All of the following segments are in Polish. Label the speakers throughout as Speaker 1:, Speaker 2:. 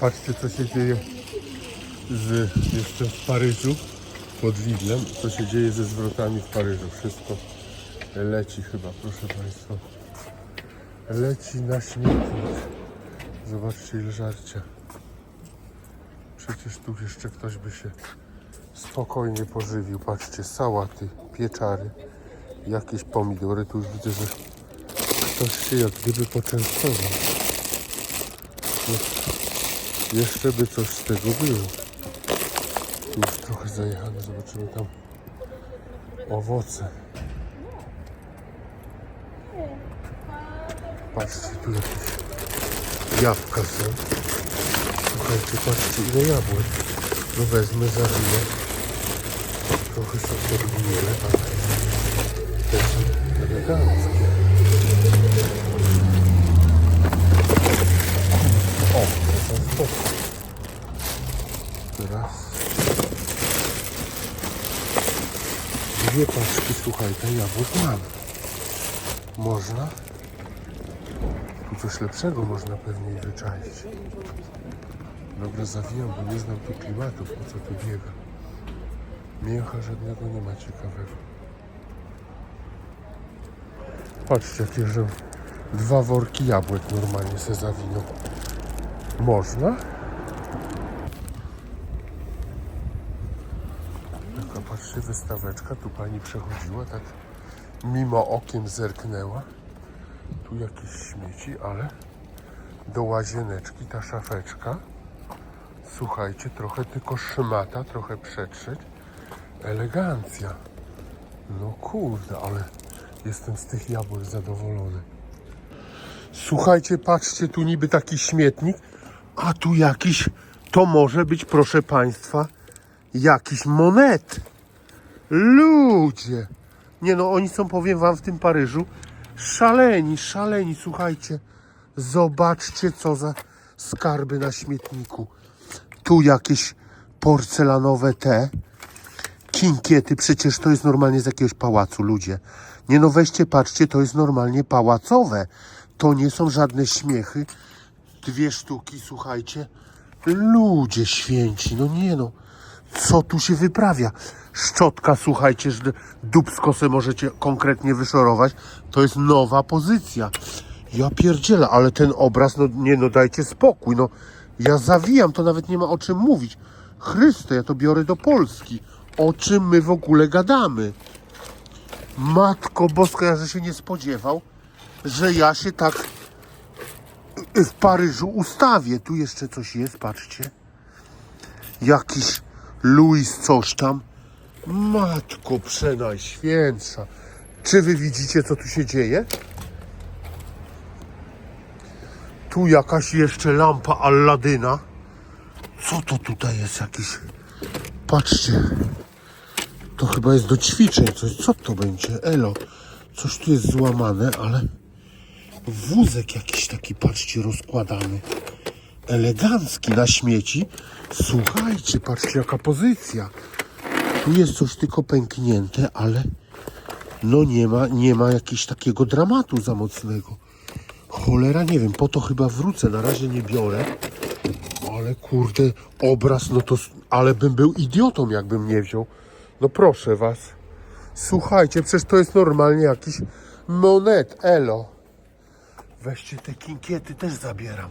Speaker 1: Patrzcie co się dzieje z, jeszcze w Paryżu pod Lidlem. Co się dzieje ze zwrotami w Paryżu. Wszystko leci chyba, proszę Państwa. Leci na śmietnik. Zobaczcie ile żarcia. Przecież tu jeszcze ktoś by się spokojnie pożywił. Patrzcie, sałaty, pieczary, jakieś pomidory. Tu już widzę, że ktoś się jak gdyby poczęstował. Jeszcze by coś z tego było. Tu Już trochę zajechane, zobaczymy tam owoce. Patrzcie, tu jakieś jabłka są. Słuchajcie, patrzcie ile jabłek. No wezmę, zawiję. Trochę są podgniłe, ale te są eleganckie. To są spoko. Raz. Dwie paczki, słuchajcie, jabłek mam. Można? Tu coś lepszego można pewnie wyczaić. Dobra, zawijam, bo nie znam tu klimatów, po co tu biega. Mięcha żadnego nie ma ciekawego. Patrzcie, jakie że dwa worki jabłek normalnie se zawinął. Można? Taka, patrzcie, wystaweczka. Tu pani przechodziła, tak mimo okiem zerknęła. Tu jakieś śmieci, ale do łazieneczki ta szafeczka. Słuchajcie, trochę tylko szmata, trochę przetrzeć. Elegancja. No kurde, ale jestem z tych jabłek zadowolony. Słuchajcie, patrzcie, tu niby taki śmietnik, a tu jakiś, to może być, proszę Państwa, jakiś monet. Ludzie! Nie no, oni są, powiem Wam, w tym Paryżu szaleni, szaleni, słuchajcie. Zobaczcie, co za skarby na śmietniku. Tu jakieś porcelanowe te kinkiety, przecież to jest normalnie z jakiegoś pałacu, ludzie. Nie no, weźcie, patrzcie, to jest normalnie pałacowe. To nie są żadne śmiechy. Dwie sztuki, słuchajcie. Ludzie święci, no nie no. Co tu się wyprawia? Szczotka, słuchajcie, że dubsko se możecie konkretnie wyszorować. To jest nowa pozycja. Ja pierdzielę, ale ten obraz, no nie no, dajcie spokój, no. Ja zawijam, to nawet nie ma o czym mówić. Chryste, ja to biorę do Polski. O czym my w ogóle gadamy? Matko Boska, ja że się nie spodziewał, że ja się tak w Paryżu ustawię. Tu jeszcze coś jest, patrzcie. Jakiś Louis coś tam. Matko przenajświętsza. Czy wy widzicie, co tu się dzieje? Tu jakaś jeszcze lampa Alladyna. Co to tutaj jest jakiś? Patrzcie. To chyba jest do ćwiczeń coś. Co to będzie? Elo. Coś tu jest złamane, ale wózek jakiś taki, patrzcie, rozkładany. Elegancki na śmieci. Słuchajcie, patrzcie jaka pozycja. Tu jest coś tylko pęknięte, ale no nie ma, nie ma jakiegoś takiego dramatu za mocnego. Cholera, nie wiem, po to chyba wrócę, na razie nie biorę. Ale kurde, obraz, no to, ale bym był idiotą, jakbym nie wziął. No proszę was. Słuchajcie, przecież to jest normalnie jakiś monet, elo. Weźcie te kinkiety, też zabieram.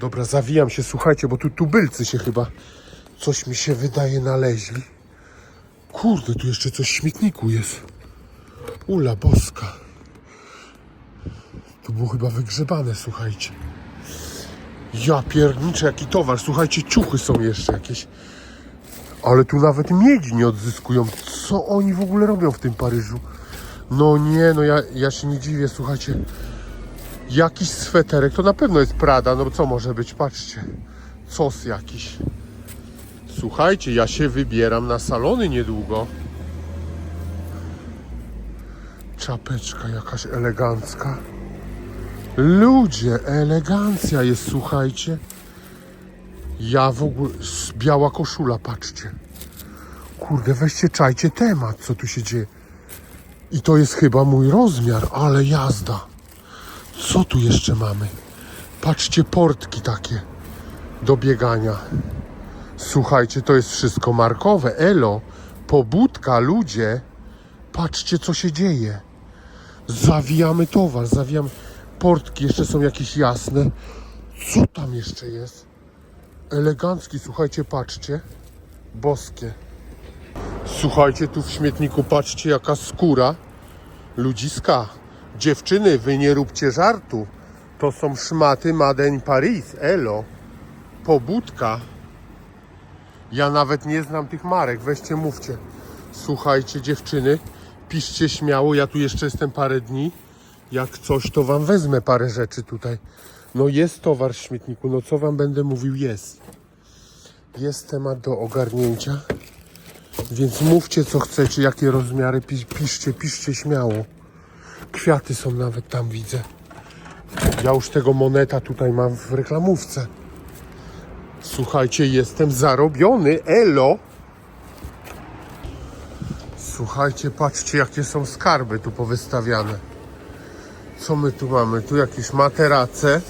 Speaker 1: Dobra, zawijam się, słuchajcie, bo tu tubylcy się chyba, coś mi się wydaje, naleźli. Kurde, tu jeszcze coś w śmietniku jest. Ula boska. To było chyba wygrzebane, słuchajcie. Ja pierniczę, jaki towar. Słuchajcie, ciuchy są jeszcze jakieś. Ale tu nawet miedzi nie odzyskują. Co oni w ogóle robią w tym Paryżu? No nie, no ja, ja się nie dziwię, słuchajcie. Jakiś sweterek, to na pewno jest Prada, no co może być, patrzcie. Sos jakiś. Słuchajcie, ja się wybieram na salony niedługo. Czapeczka jakaś elegancka. Ludzie, elegancja jest, słuchajcie. Ja w ogóle, biała koszula, patrzcie. Kurde, weźcie, czajcie temat, co tu się dzieje. I to jest chyba mój rozmiar, ale jazda. Co tu jeszcze mamy? Patrzcie, portki takie. do biegania. Słuchajcie, to jest wszystko markowe. Elo, pobudka, ludzie. Patrzcie, co się dzieje. Zawijamy towar, zawijamy. Portki jeszcze są jakieś jasne. Co tam jeszcze jest? Elegancki, słuchajcie, patrzcie. Boskie. Słuchajcie, tu w śmietniku, patrzcie, jaka skóra ludziska. Dziewczyny, wy nie róbcie żartu. To są szmaty Made in Paris. Elo. Pobudka. Ja nawet nie znam tych marek. Weźcie, mówcie. Słuchajcie, dziewczyny, piszcie śmiało. Ja tu jeszcze jestem parę dni. Jak coś, to wam wezmę parę rzeczy tutaj. No jest towar w śmietniku. No co wam będę mówił? Jest. Jest temat do ogarnięcia. Więc mówcie co chcecie, jakie rozmiary. Pi- Piszcie, piszcie śmiało. Kwiaty są nawet tam widzę. Ja już tego moneta tutaj mam w reklamówce. Słuchajcie, jestem zarobiony. Elo. Słuchajcie, patrzcie jakie są skarby tu powystawiane. Co my tu mamy? Tu jakieś materace.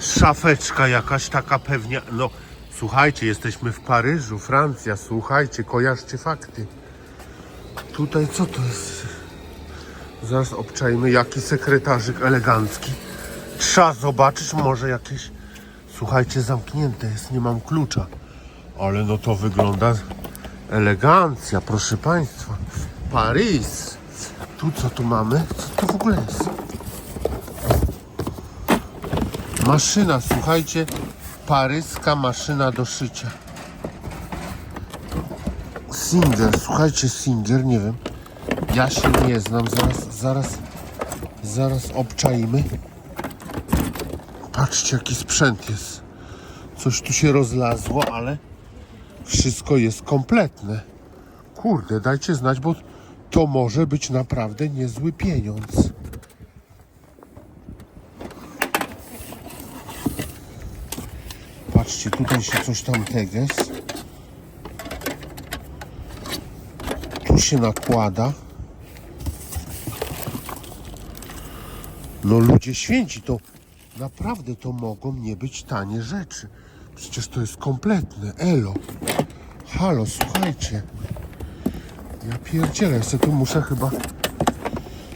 Speaker 1: Szafeczka jakaś taka pewnie. No, słuchajcie, jesteśmy w Paryżu, Francja. Słuchajcie, kojarzcie fakty. Tutaj co to jest? Zaraz obczajmy, jaki sekretarzyk elegancki. Trzeba zobaczyć, może jakieś. Słuchajcie, zamknięte jest, nie mam klucza. Ale no to wygląda elegancja, proszę Państwa. Paris. Tu co tu mamy? Co to w ogóle jest? Maszyna, słuchajcie. Paryska maszyna do szycia. Singer, słuchajcie, Singer, nie wiem. Ja się nie znam, zaraz, zaraz, zaraz obczaimy. Patrzcie, jaki sprzęt jest. Coś tu się rozlazło, ale wszystko jest kompletne. Kurde, dajcie znać, bo to może być naprawdę niezły pieniądz. Patrzcie, tutaj się coś tam teges. Się nakłada. No ludzie święci, to naprawdę to mogą nie być tanie rzeczy. Przecież to jest kompletne. Elo. Halo, słuchajcie. Ja pierdzielę, ja tu muszę chyba...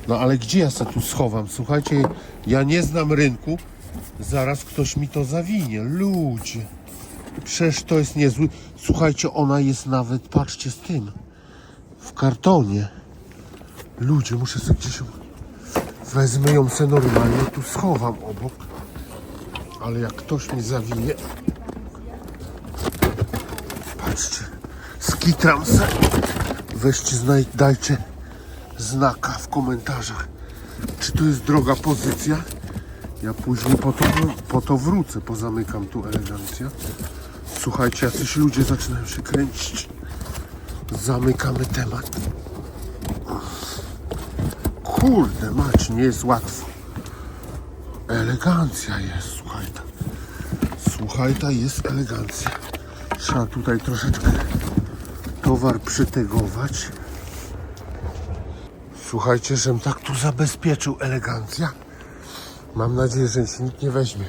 Speaker 1: No ale gdzie ja se tu schowam? Słuchajcie, ja nie znam rynku. Zaraz ktoś mi to zawinie. Ludzie. Przecież to jest niezły. Słuchajcie, ona jest nawet, patrzcie z tym. W kartonie. Ludzie, muszę sobie gdzieś... Wezmę ją se normalnie, tu schowam obok. Ale jak ktoś mi zawinie... Patrzcie. Skitram se. Weźcie, dajcie znaka w komentarzach. Czy to jest droga pozycja? Ja później po to, po to wrócę, pozamykam tu elegancja. Słuchajcie, jacyś ludzie zaczynają się kręcić. Zamykamy temat. Kurde, mać, nie jest łatwo. Elegancja jest, słuchajta. Słuchajta, jest elegancja. Trzeba tutaj troszeczkę towar przytegować. Słuchajcie, żem tak tu zabezpieczył elegancja. Mam nadzieję, że się nikt nie weźmie.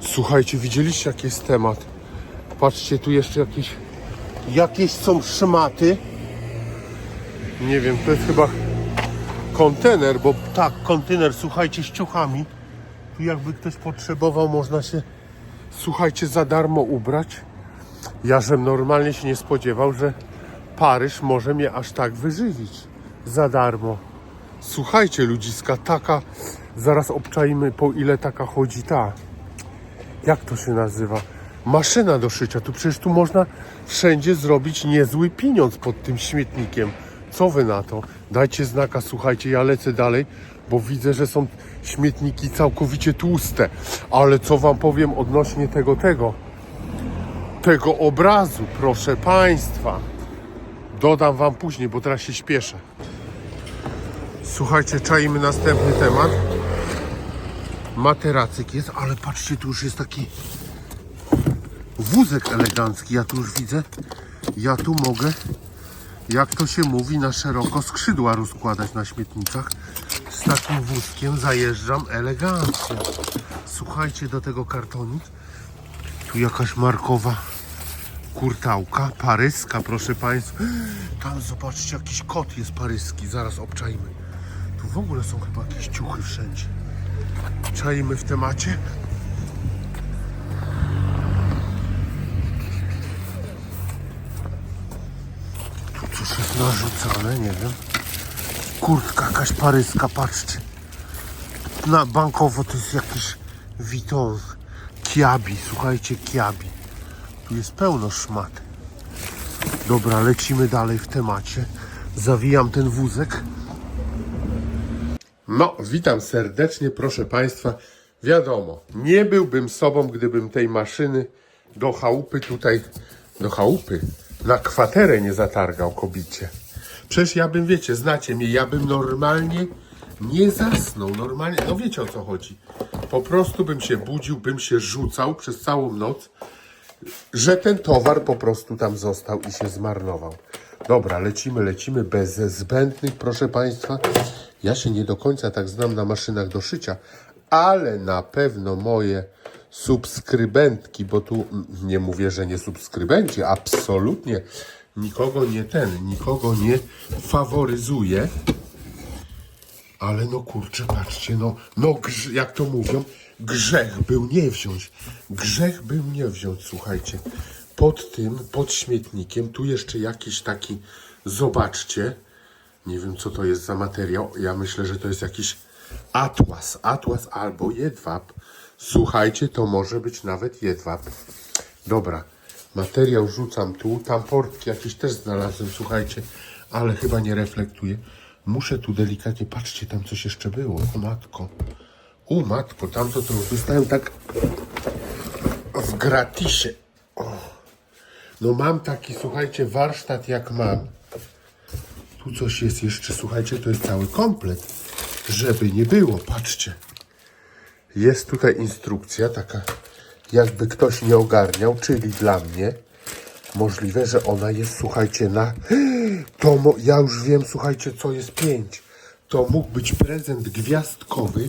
Speaker 1: Słuchajcie, widzieliście jaki jest temat? Patrzcie, tu jeszcze jakieś jakieś są szmaty. Nie wiem, to jest chyba kontener, bo tak, kontener, słuchajcie, z ciuchami. Tu jakby ktoś potrzebował, można się, słuchajcie, za darmo ubrać. Ja żem normalnie się nie spodziewał, że Paryż może mnie aż tak wyżywić za darmo. Słuchajcie, ludziska, taka, zaraz obczajmy po ile taka chodzi ta. Jak to się nazywa? Maszyna do szycia. Tu przecież tu można wszędzie zrobić niezły pieniądz pod tym śmietnikiem. Co wy na to? Dajcie znaka, słuchajcie, ja lecę dalej, bo widzę, że są śmietniki całkowicie tłuste. Ale co wam powiem odnośnie tego, tego, tego obrazu, proszę państwa. Dodam wam później, bo teraz się śpieszę. Słuchajcie, czajmy następny temat. Materacyk jest, ale patrzcie, tu już jest taki wózek elegancki. Ja tu już widzę. Ja tu mogę, jak to się mówi, na szeroko skrzydła rozkładać na śmietnikach. z takim wózkiem zajeżdżam elegancko. Słuchajcie do tego kartonik. Tu jakaś markowa kurtałka, paryska, proszę Państwa. Tam zobaczcie, jakiś kot jest paryski, zaraz obczajmy. Tu w ogóle są chyba jakieś ciuchy wszędzie. Czajmy w temacie. Narzucane, nie wiem. Kurtka jakaś paryska, patrzcie. Na bankowo to jest jakiś Vuitton. Kiabi, słuchajcie, Kiabi. Tu jest pełno szmat. Dobra, lecimy dalej w temacie. Zawijam ten wózek. No, witam serdecznie, proszę Państwa. Wiadomo, nie byłbym sobą, gdybym tej maszyny do chałupy tutaj, do chałupy, na kwaterę nie zatargał kobicie. Przecież ja bym, wiecie, znacie mnie, ja bym normalnie nie zasnął, normalnie, no wiecie o co chodzi. Po prostu bym się budził, bym się rzucał przez całą noc, że ten towar po prostu tam został i się zmarnował. Dobra, lecimy, lecimy bez zbędnych, proszę Państwa. Ja się nie do końca tak znam na maszynach do szycia, ale na pewno moje subskrybentki, bo tu nie mówię, że nie subskrybenci, absolutnie nikogo nie ten, nikogo nie faworyzuję. Ale no kurczę, patrzcie, no, no jak to mówią, grzech był nie wziąć. Grzech był nie wziąć, słuchajcie. Pod tym, pod śmietnikiem, tu jeszcze jakiś taki, zobaczcie, nie wiem co to jest za materiał, ja myślę, że to jest jakiś atłas, atłas albo jedwab. Słuchajcie, to może być nawet jedwab. Dobra, materiał rzucam tu, tam portki jakieś też znalazłem, słuchajcie, ale chyba nie reflektuje. Muszę tu delikatnie, patrzcie, tam coś jeszcze było, o matko. U matko, tamto to dostałem tak w gratisie. O. No mam taki, słuchajcie, warsztat jak mam. Tu coś jest jeszcze, słuchajcie, to jest cały komplet. Żeby nie było, patrzcie. Jest tutaj instrukcja taka, jakby ktoś nie ogarniał, czyli dla mnie. Możliwe, że ona jest, słuchajcie, na... To mo... ja już wiem, słuchajcie, co jest pięć. To mógł być prezent gwiazdkowy.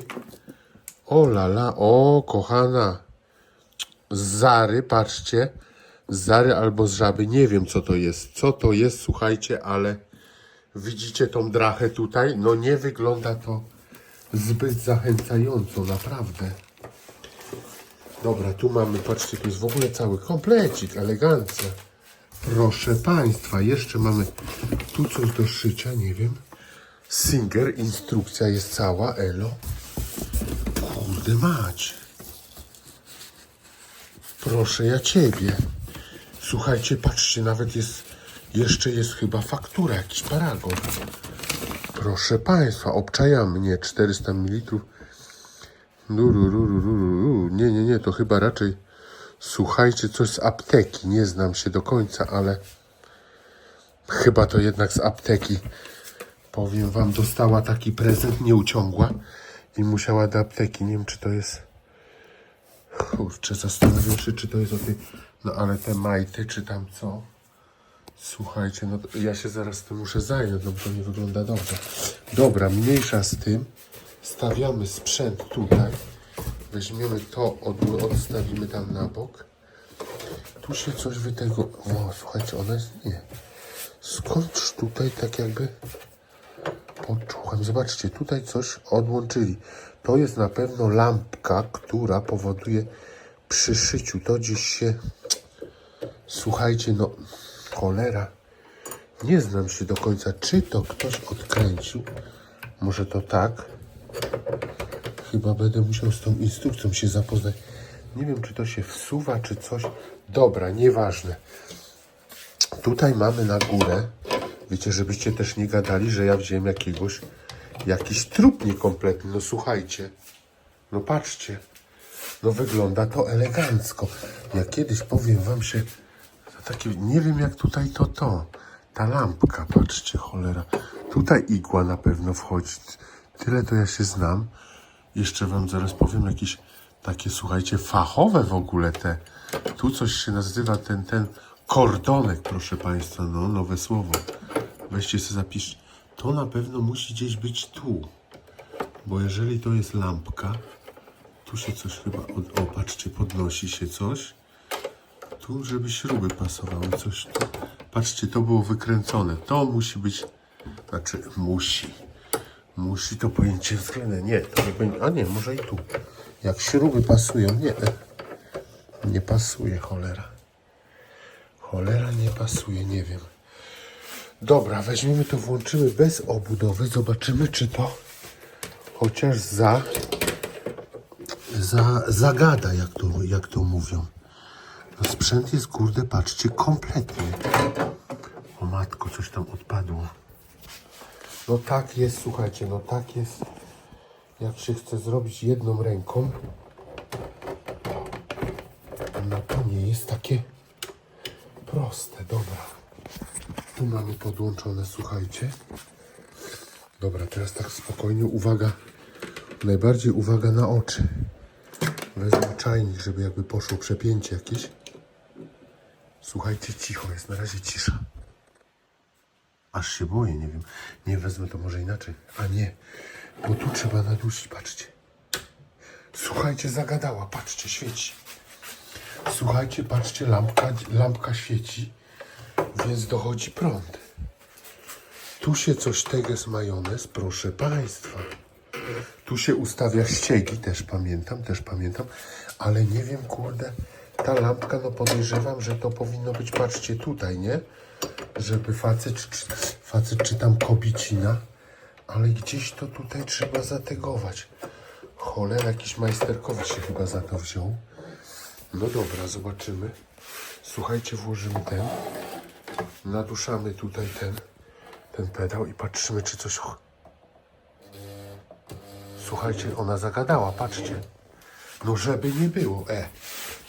Speaker 1: O la la, o kochana. Z Zary, patrzcie. Z Zary albo z Żaby, nie wiem co to jest. Co to jest, słuchajcie, ale widzicie tą drachę tutaj? No nie wygląda to zbyt zachęcająco, naprawdę. Dobra, tu mamy, patrzcie, tu jest w ogóle cały komplecik, elegancja. Proszę Państwa, jeszcze mamy tu coś do szycia, nie wiem. Singer, instrukcja jest cała, elo. Kurde mać. Proszę ja Ciebie. Słuchajcie, patrzcie, nawet jest, jeszcze jest chyba faktura, jakiś paragon. Proszę Państwa, obczajamy, nie, 400 ml. Durururururu. Nie, nie, nie, to chyba raczej, słuchajcie, coś z apteki. Nie znam się do końca, ale chyba to jednak z apteki. Powiem Wam, dostała taki prezent, nie uciągła i musiała do apteki. Nie wiem, czy to jest. Kurczę, zastanawiam się, czy to jest o tej. No ale te majty, czy tam co? Słuchajcie, no ja się zaraz tym muszę zająć, no bo to nie wygląda dobrze. Dobra, mniejsza z tym. Stawiamy sprzęt tutaj. Weźmiemy to, od, odstawimy tam na bok. Tu się coś wy tego... O, słuchajcie, ona jest... Nie. Skądś tutaj tak jakby... Poczułem. Zobaczcie, tutaj coś odłączyli. To jest na pewno lampka, która powoduje przy szyciu. To gdzieś się... Słuchajcie, no... Cholera. Nie znam się do końca, czy to ktoś odkręcił. Może to tak. Chyba będę musiał z tą instrukcją się zapoznać. Nie wiem, czy to się wsuwa, czy coś. Dobra, nieważne. Tutaj mamy na górę. Wiecie, żebyście też nie gadali, że ja wziąłem jakiegoś, jakiś trup niekompletny. No słuchajcie. No patrzcie. No wygląda to elegancko. Ja kiedyś powiem wam się, takie, nie wiem jak tutaj to to. Ta lampka, patrzcie, cholera. Tutaj igła na pewno wchodzi. Tyle to ja się znam. Jeszcze wam zaraz powiem jakieś takie, słuchajcie, fachowe w ogóle te. Tu coś się nazywa ten, ten kordonek, proszę państwa. No, nowe słowo. Weźcie sobie zapisz. To na pewno musi gdzieś być tu. Bo jeżeli to jest lampka, tu się coś chyba, od, o patrzcie, podnosi się coś. Tu, żeby śruby pasowały, coś tu. Patrzcie, to było wykręcone. To musi być, znaczy musi. Musi to pojęcie względne. Nie, to nie będzie, a nie, może i tu. Jak śruby pasują, nie. Nie pasuje, cholera. Cholera nie pasuje, nie wiem. Dobra, weźmiemy to, włączymy bez obudowy, zobaczymy, czy to chociaż za, za zagada, jak to, jak to mówią. No sprzęt jest, kurde, patrzcie, kompletny. O matko, coś tam odpadło. No tak jest, słuchajcie, no tak jest, jak się chce zrobić jedną ręką. No to nie jest takie proste, dobra. Tu mamy podłączone, słuchajcie. Dobra, teraz tak spokojnie, uwaga, najbardziej uwaga na oczy. Wezmę czajnik, żeby jakby poszło przepięcie jakieś. Słuchajcie, cicho jest, na razie cisza. Aż się boję, nie wiem. Nie wezmę to może inaczej. A nie, bo tu trzeba nadusić, patrzcie. Słuchajcie, zagadała, patrzcie, świeci. Słuchajcie, patrzcie, lampka, lampka świeci, więc dochodzi prąd. Tu się coś teges majonez, proszę Państwa. Tu się ustawia ściegi, też pamiętam, też pamiętam, ale nie wiem, kurde, ta lampka, no podejrzewam, że to powinno być, patrzcie tutaj, nie? Żeby facet, czy, facet czy tam kobicina, ale gdzieś to tutaj trzeba zategować. Cholera, jakiś majsterkowy się chyba za to wziął. No dobra, zobaczymy. Słuchajcie, włożymy ten. Naduszamy tutaj ten, ten pedał i patrzymy, czy coś. ch- Słuchajcie, ona zagadała, patrzcie. No żeby nie było, e.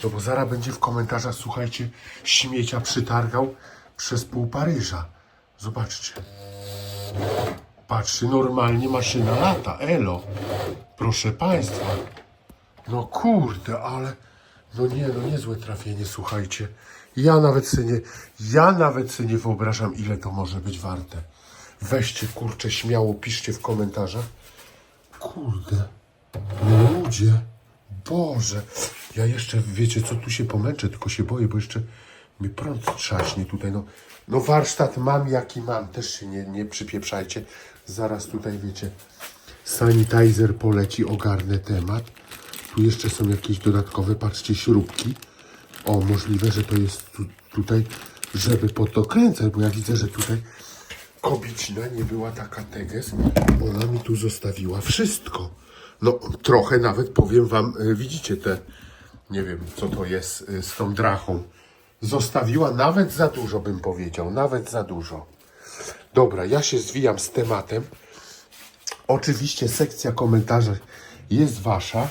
Speaker 1: No bo zaraz będzie w komentarzach, słuchajcie, śmiecia przytargał przez pół Paryża. Zobaczcie. Patrzcie, normalnie maszyna lata, elo. Proszę Państwa. No kurde, ale no nie, no niezłe trafienie, słuchajcie. Ja nawet sobie ja nawet sobie nie wyobrażam, ile to może być warte. Weźcie, kurczę, śmiało, piszcie w komentarzach. Kurde, no ludzie, Boże. Ja jeszcze, wiecie co, tu się pomęczę, tylko się boję, bo jeszcze mi prąd trzaśnie tutaj, no. No warsztat mam, jaki mam, też się nie, nie przypieprzajcie. Zaraz tutaj, wiecie, sanitizer poleci, ogarnę temat. Tu jeszcze są jakieś dodatkowe, patrzcie, śrubki. O, możliwe, że to jest tu, tutaj, żeby po to kręcać, bo ja widzę, że tutaj kobicina nie była taka teges. Ona mi tu zostawiła wszystko. No, trochę nawet powiem wam, y, widzicie te, nie wiem, co to jest y, z tą drachą. Zostawiła nawet za dużo, bym powiedział, nawet za dużo. Dobra, ja się zwijam z tematem. Oczywiście sekcja komentarzy jest wasza.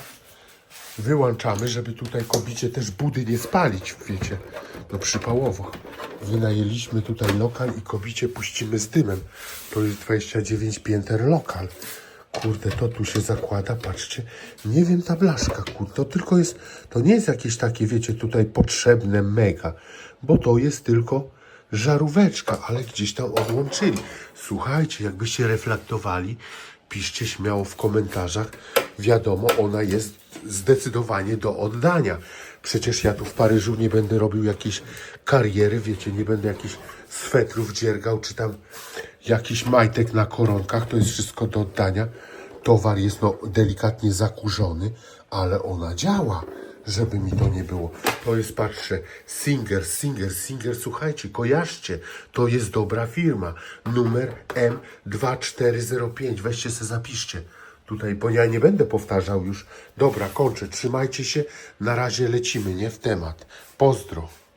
Speaker 1: Wyłączamy, żeby tutaj kobicie też budy nie spalić, wiecie, no przypałowo. Wynajęliśmy tutaj lokal i kobicie puścimy z dymem. To jest 29 pięter lokal. Kurde, to tu się zakłada, patrzcie. Nie wiem, ta blaszka, kurde, to tylko jest, to nie jest jakieś takie, wiecie, tutaj potrzebne mega, bo to jest tylko żaróweczka, ale gdzieś tam odłączyli. Słuchajcie, jakbyście reflektowali, piszcie śmiało w komentarzach. Wiadomo, ona jest zdecydowanie do oddania. Przecież ja tu w Paryżu nie będę robił jakiejś kariery, wiecie, nie będę jakichś swetrów dziergał, czy tam jakiś majtek na koronkach, to jest wszystko do oddania. Towar jest no delikatnie zakurzony, ale ona działa, żeby mi to nie było. To jest, patrzę, Singer, Singer, Singer, słuchajcie, kojarzcie, to jest dobra firma. Numer M2405, weźcie se zapiszcie. Tutaj, bo ja nie będę powtarzał już. Dobra, kończę, trzymajcie się, na razie lecimy, nie, w temat. Pozdro.